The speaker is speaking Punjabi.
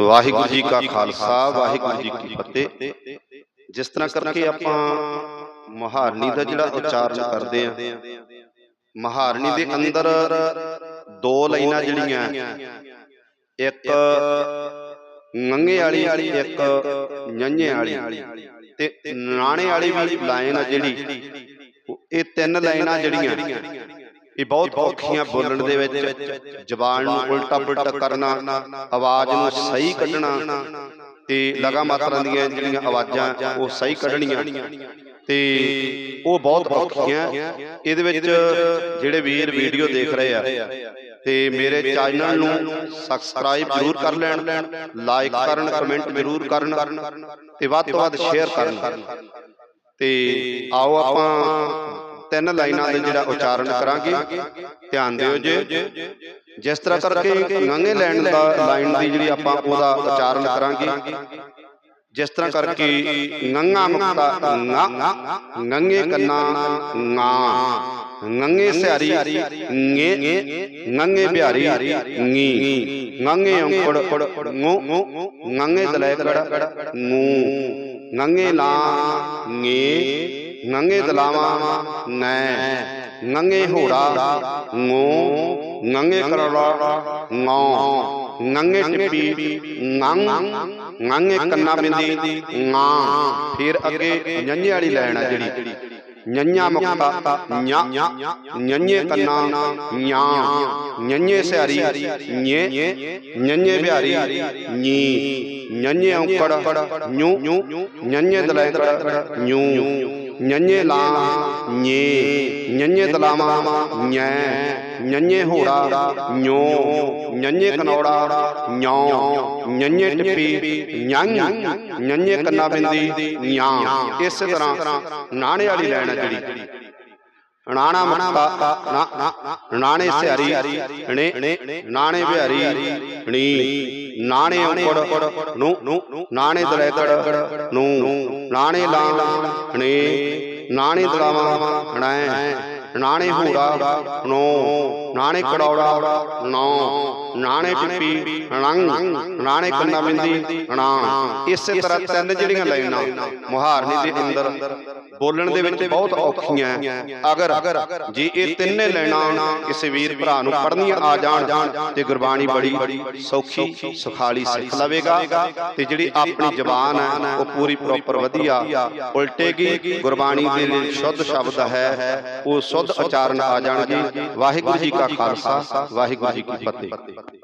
ਵਾਹਿਗੁਰੂ ਜੀ ਕਾ ਖਾਲਸਾ ਵਾਹਿਗੁਰੂ ਜੀ ਕੀ ਫਤਿਹ। ਜਿਸ ਤਰ੍ਹਾਂ ਕਰਕੇ ਆਪਾਂ ਮਹਾਰਣੀ ਦਾ ਜਿਹੜਾ ਉਚਾਰਨ ਕਰਦੇ ਆ ਮਹਾਰਣੀ ਦੇ ਅੰਦਰ ਦੋ ਲਾਈਨਾਂ ਜਿਹੜੀਆਂ। ਇੱਕ ਨੰਗੇ ਵਾਲੀ ਇੱਕ ਨੰਨੇ ਵਾਲੀ। ਤੇ ਨਾਣੇ ਵਾਲੀ ਵੀ ਲਾਈਨ ਆ ਜਿਹੜੀ। ਇਹ ਤਿੰਨ ਲਾਈਨਾਂ ਜਿਹੜੀਆਂ। ਇਹ ਬਹੁਤ ਔਖੀਆਂ ਬੋਲਣ ਦੇ ਵਿੱਚ ਜ਼ਬਾਨ ਨੂੰ ਉਲਟਾ ਪੁਲਟਾ ਕਰਨਾ ਆਵਾਜ਼ ਨੂੰ ਸਹੀ ਕੱਢਣਾ ਤੇ ਲਗਾ ਮਾਤਰਾ ਦੀਆਂ ਜਿਹੜੀਆਂ ਆਵਾਜ਼ਾਂ ਉਹ ਸਹੀ ਕੱਢਣੀਆਂ। ਤੇ ਉਹ ਬਹੁਤ ਔਖੀਆਂ। ਇਹਦੇ ਵਿੱਚ ਜਿਹੜੇ ਵੀਰ ਵੀਡੀਓ ਦੇਖ ਰਹੇ ਆ ਤੇ ਮੇਰੇ ਚੈਨਲ ਨੂੰ ਸਬਸਕ੍ਰਾਈਬ ਜ਼ਰੂਰ ਕਰ ਲੈਣ ਲਾਈਕ ਕਰਨ ਕਮੈਂਟ ਜ਼ਰੂਰ ਕਰਨ ਤੇ ਵੱਧ ਤੋਂ ਵੱਧ ਸ਼ੇਅਰ ਕਰਨ। ਤੇ ਆਓ ਆਪਾਂ ਤਿੰਨ ਲਾਈਨਾਂ ਦੇ ਜਿਹੜਾ ਉਚਾਰਨ ਕਰਾਂਗੇ ਧਿਆਨ ਦਿਓ ਜੇ। ਜਿਸ ਤਰ੍ਹਾਂ ਕਰਕੇ ਨੰਗੇ ਲੈਣ ਦਾ ਲਾਈਨ ਦੀ ਜਿਹੜੀ ਆਪਾਂ ਉਹਦਾ ਉਚਾਰਨ ਕਰਾਂਗੇ। ਜਿਸ ਤਰ੍ਹਾਂ ਕਰਕੇ ਨੰਗਾ ਮੁਕਤਾ ਨਾ ਨੰਗੇ ਕੰਨਾ ਨਾ। ਨੰਗੇ ਸਿਆਰੀ ਗੇ ਨੰਗੇ ਬਿਹਾਰੀ ਨੀ। ਨੰਗੇ ਔਂਕੜ ngੋ ਨੰਗੇ ਦਲੈਕੜ ਨੂੰ ਨੰਗੇ ਲਾ ਗੇ ਨੰਗੇ ਦਲਾਵਾ ਨੈ ਨੰਗੇ ਹੋੜਾ ngੋ ਨੰਗੇ ਕਰੜਾ ਨੌ ਨੰਗੇ ਟਿੱਪੀ ਨੰਗ ਨੰਗੇ ਕੰਨਾ ਬਿੰਦੀ ਆਂ ਫਿਰ ਅੱਗੇ ਨੰਨੇ ਵਾਲੀ ਲੈਣ ਆ ਜਿਹੜੀ। ਨੰਨਿਆ ਮੁਕਤਾ ਨਿਆ ਨੰਨੇ ਕੰਨਾ ਨਿਆ ਨੰਨੇ ਸਿਆਰੀ nye ਨੰਨੇ ਬਿਹਾਰੀ ਨੀ ਨੰਨੇ ਔਂਕੜ ਨਿਉ ਨੰਨੇ ਦਲੈਕੜ ਨਿਉ ਨੰਨੇ ਲਾ nye ਨੰਨੇ ਦਲਾਵਾ nyੈ ਨੰਨੇ ਹੋੜਾ ਨਿਉ ਨੰਨੇ ਕਨੌੜਾ ਨਿਉ ਨੰਨੇ ਟਿੱਪੀ ਨੰਗ ਨੰਨੇ ਕੰਨਾ ਬਿੰਦੀ ਨਿਆ ਇਸੇ ਤਰ੍ਹਾਂ ਨਾਣੇ ਵਾਲੀ ਲੈਣ ਜਿਹੜੀ। ਨਾਣਾ ਮੁਕਤਾ ਨਾ ਨਾ, ਨਾਣੇ ਸਿਆਰੀ ਣੇ ਨਾਣੇ ਬਿਹਾਰੀ ਣੀ ਨਾਣੇ ਔਂਕੜ ਨੂੰ, ਨਾਣੇ ਦਲੈਕੜ, ਨੂੰ, ਨਾਣੇ ਲਾ ਣੇ ਨਾਣੇ ਦਲਾਵਾ ਣੈ ਨਾਣੇ ਹੂੜਾ ਨੋ, ਨਾਣੇ ਕੜੌੜਾ ਨੌ, ਨਾਣੇ ਟਿੱਪੀ ਨੰਗ ਨਾਣੇ ਕੰਨਾ ਬਿੰਦੀ ਨਾ ਇਸੇ ਤਰ੍ਹਾਂ ਤਿੰਨ ਜਿਹੜੀਆਂ ਲਾਈਨਾਂ ਮੁਹਾਰਨੀ ਦੇ ਅੰਦਰ ਬੋਲਣ ਦੇ ਵਿੱਚ ਬਹੁਤ ਔਖੀਆਂ ਅਗਰ ਜੇ ਇਹ ਤਿੰਨੇ ਲੈਣਾ ਕਿਸੇ ਵੀਰ ਭਰਾ ਨੂੰ ਪੜ੍ਹਨੀਆਂ ਆ ਜਾਣ, ਤੇ ਗੁਰਬਾਣੀ ਬੜੀ ਸੌਖੀ, ਸੁਖਾਲੀ ਸਿੱਖ ਲਵੇਗਾ, ਤੇ ਜਿਹੜੀ ਆਪਣੀ ਜ਼ਬਾਨ ਹੈ, ਉਹ ਪੂਰੀ ਪ੍ਰੋਪਰ ਵਧੀਆ ਉਲਟੇਗੀ। ਗੁਰਬਾਣੀ ਦੇ ਲਈ ਸ਼ੁੱਧ ਸ਼ਬਦ ਹੈ, ਉਹ ਸੁੱਧ ਸ਼ੁੱਧ ਉਚਾਰਨ ਆ ਜਾਣਗੇ ਵਾਹਿਗੁਰੂ ਜੀ ਕਾ ਖਾਲਸਾ ਵਾਹਿਗੁਰੂ ਜੀ ਕੀ ਫਤਿਹ।